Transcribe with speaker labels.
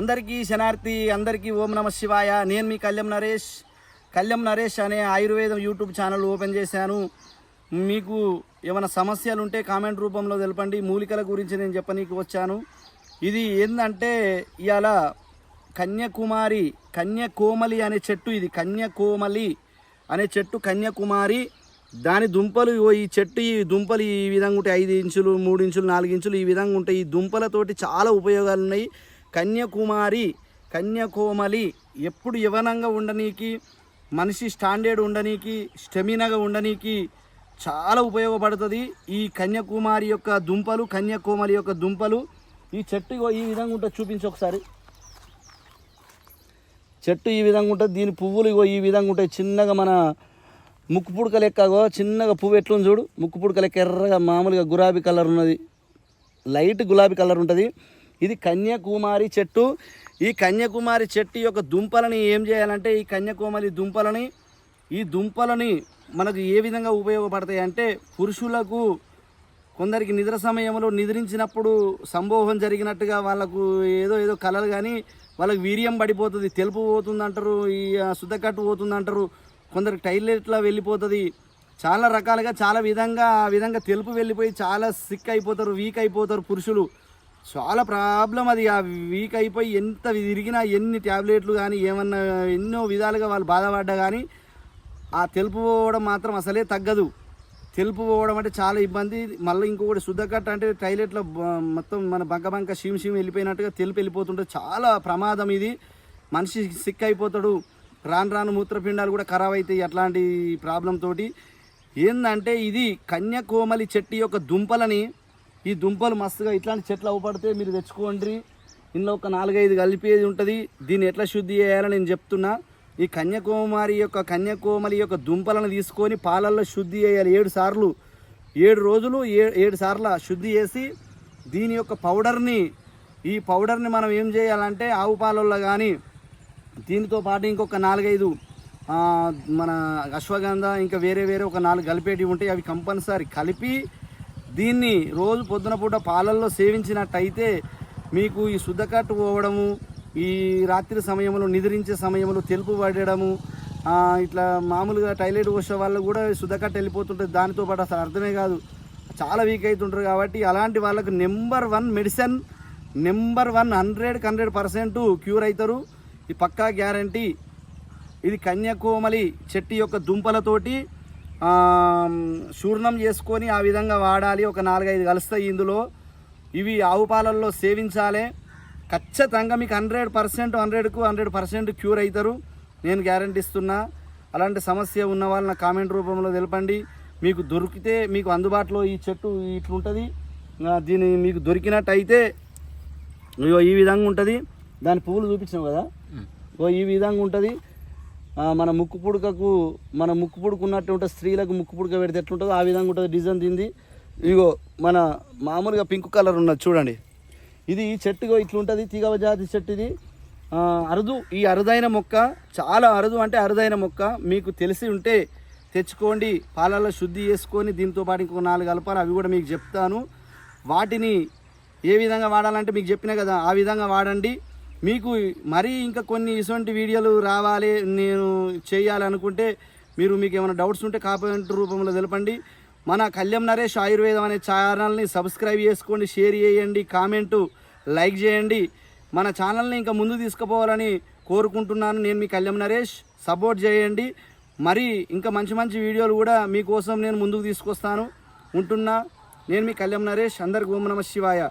Speaker 1: అందరికీ శనార్థి అందరికీ ఓం నమ శివాయ. నేను మీ కళ్యాణ్ నరేష్. కళ్యాణ్ నరేష్ అనే ఆయుర్వేదం యూట్యూబ్ ఛానల్ ఓపెన్ చేశాను. మీకు ఏమైనా సమస్యలు ఉంటే కామెంట్ రూపంలో తెలపండి. మూలికల గురించి నేను చెప్పనీకి వచ్చాను. ఇది ఏంటంటే ఇవాళ కన్యాకుమారి కన్యాకోమలి అనే చెట్టు ఇది. కన్యాకోమలి అనే చెట్టు కన్యాకుమారి. దాని దుంపలు ఈ చెట్టు ఈ దుంపలు ఈ విధంగా ఉంటాయి. ఐదు ఇంచులు మూడు ఇంచులు నాలుగు ఇంచులు ఈ విధంగా ఉంటాయి. ఈ దుంపలతోటి చాలా ఉపయోగాలు ఉన్నాయి కన్యాకుమారి కన్యాకోమలి ఎప్పుడు యవనంగా ఉండనీకి మనిషి స్టాండర్డ్ ఉండనీకి స్టెమినాగా ఉండనీకి చాలా ఉపయోగపడుతుంది. ఈ కన్యాకుమారి యొక్క దుంపలు కన్యాకుమారి యొక్క దుంపలు ఈ చెట్టు ఈ విధంగా ఉంటుంది. చూపించి ఒకసారి. చెట్టు ఈ విధంగా ఉంటుంది. దీని పువ్వులు ఇగో ఈ విధంగా ఉంటాయి. చిన్నగా మన ముక్కు పుడక లెక్కగో చిన్నగా పువ్వు ఎట్లుంది చూడు? ముక్కు పుడక లెక్క ఎర్రగా మామూలుగా గులాబీ కలర్ ఉన్నది. లైట్ గులాబీ కలర్ ఉంటుంది. ఇది కన్యాకుమారి చెట్టు. ఈ కన్యాకుమారి చెట్టు యొక్క దుంపలని ఏం చేయాలంటే ఈ కన్యాకుమారి దుంపలని ఈ దుంపలని మనకు ఏ విధంగా ఉపయోగపడతాయి అంటే పురుషులకు కొందరికి నిద్ర సమయంలో నిద్రించినప్పుడు సంభోగం జరిగినట్టుగా వాళ్ళకు ఏదో ఏదో కలలు కానీ వాళ్ళకి వీర్యం పడిపోతుంది తెలుపు పోతుంది అంటారు ఈ సుద్దకట్టు పోతుంది అంటారు కొందరికి టైలెట్లా వెళ్ళిపోతుంది. చాలా రకాలుగా చాలా విధంగా ఆ విధంగా తెలుపు వెళ్ళిపోయి చాలా సిక్ అయిపోతారు వీక్ అయిపోతారు పురుషులు. చాలా ప్రాబ్లం అది. ఆ వీక్ అయిపోయి ఎంత తిరిగినా ఎన్ని ట్యాబ్లెట్లు కానీ ఏమన్నా ఎన్నో విధాలుగా వాళ్ళు బాధపడ్డా కానీ ఆ తెలుపు పోవడం మాత్రం అసలే తగ్గదు. తెలుపు పోవడం అంటే చాలా ఇబ్బంది. మళ్ళీ ఇంకొకటి శుద్ధకట్ట అంటే టైలెట్లో మొత్తం మన బంక బంక షీమ్ షీమ్ వెళ్ళిపోయినట్టుగా తెలుపు వెళ్ళిపోతుంటే చాలా ప్రమాదం ఇది. మనిషి సిక్ అయిపోతాడు. రాను రాను మూత్రపిండాలు కూడా ఖరాబ్ అవుతాయి అట్లాంటి ప్రాబ్లం తోటి. ఏంటంటే ఇది కన్యాకోమలి చెట్టు యొక్క దుంపలని ఈ దుంపలు మస్తుగా ఇట్లాంటి చెట్లు అవపడితే మీరు తెచ్చుకోండి. ఇందులో ఒక నాలుగైదు కలిపేది ఉంటుంది. దీన్ని ఎట్లా శుద్ధి చేయాలని నేను చెప్తున్నా. ఈ కన్యాకుమారి యొక్క కన్యాకుమారి యొక్క దుంపలను తీసుకొని పాలల్లో శుద్ధి చేయాలి. ఏడు సార్లు ఏడు రోజులు ఏ ఏడు సార్లు శుద్ధి చేసి దీని యొక్క పౌడర్ని ఈ పౌడర్ని మనం ఏం చేయాలంటే ఆవు పాలల్లో కానీ దీనితో పాటు ఇంకొక నాలుగైదు మన అశ్వగంధ ఇంకా వేరే వేరే ఒక నాలుగు కలిపేటివి ఉంటాయి. అవి కంపల్సరీ కలిపి దీన్ని రోజు పొద్దున పూట పాలల్లో సేవించినట్టయితే మీకు ఈ శుద్ధకట్టు పోవడము ఈ రాత్రి సమయంలో నిద్రించే సమయంలో తెలుపు పడడము ఇట్లా మామూలుగా టైలెట్ వచ్చే వాళ్ళు కూడా శుద్ధకట్టు వెళ్ళిపోతుంటుంది దానితో పాటు అసలు అర్థమే కాదు. చాలా వీక్ అవుతుంటారు కాబట్టి అలాంటి వాళ్ళకు number one medicine number one హండ్రెడ్కి హండ్రెడ్ పర్సెంట్ క్యూర్ అవుతారు ఇది పక్కా గ్యారంటీ ఇది కన్యాకోమలి చెట్టు యొక్క దుంపలతోటి చూర్ణం చేసుకొని ఆ విధంగా వాడాలి. ఒక నాలుగైదు కలుస్తాయి ఇందులో. ఇవి ఆవు పాలల్లో సేవించాలి. ఖచ్చితంగా మీకు హండ్రెడ్ పర్సెంట్ హండ్రెడ్కు హండ్రెడ్ పర్సెంట్ క్యూర్ అవుతారు నేను గ్యారంటీ ఇస్తున్నా అలాంటి సమస్య ఉన్న వాళ్ళు నా కామెంట్ రూపంలో తెలపండి. మీకు దొరికితే మీకు అందుబాటులో ఈ చెట్టు ఇట్లుంటుంది. దీని మీకు దొరికినట్టయితే ఇగో ఈ విధంగా ఉంటుంది దాని పువ్వులు చూపించాం కదా? ఓ ఈ విధంగా ఉంటుంది మన ముక్కు పుడకకు మన ముక్కు పుడక ఉన్నట్టు ఉంటుంది స్త్రీలకు ముక్కు పుడక పెడితే ఎట్లుంటుందో ఆ విధంగా ఉంటుంది డిజైన్ దింది. ఇగో మన మామూలుగా పింక్ కలర్ ఉన్నది చూడండి. ఇది ఈ చెట్టుగో ఇట్లుంటుంది తీగవ జాతి చెట్టు ఇది అరుదు ఈ అరుదైన మొక్క చాలా అరుదు అంటే అరుదైన మొక్క. మీకు తెలిసి ఉంటే తెచ్చుకోండి పాలల్లో శుద్ధి చేసుకొని దీంతో పాటు ఇంకొక నాలుగు కలపాలి అవి కూడా మీకు చెప్తాను. వాటిని ఏ విధంగా వాడాలంటే మీకు చెప్పిన కదా ఆ విధంగా వాడండి. మీకు మరీ ఇంకా కొన్ని ఇటువంటి వీడియోలు రావాలి నేను చేయాలనుకుంటే మీరు మీకు ఏమైనా డౌట్స్ ఉంటే కామెంట్ రూపంలో తెలపండి. మన కళ్యాణ్ నరేష్ ఆయుర్వేదం అనే ఛానల్ని సబ్స్క్రైబ్ చేసుకోండి షేర్ చేయండి కామెంటు లైక్ చేయండి. మన ఛానల్ని ఇంకా ముందు తీసుకుపోవాలని కోరుకుంటున్నాను. నేను మీ కళ్యాణ్ నరేష్ సపోర్ట్ చేయండి. మరి ఇంకా మంచి మంచి వీడియోలు కూడా మీకోసం నేను ముందుకు తీసుకొస్తాను. ఉంటున్నా. నేను మీ కళ్యాణ్ నరేష్ అందరికి ఓం నమ శివాయ.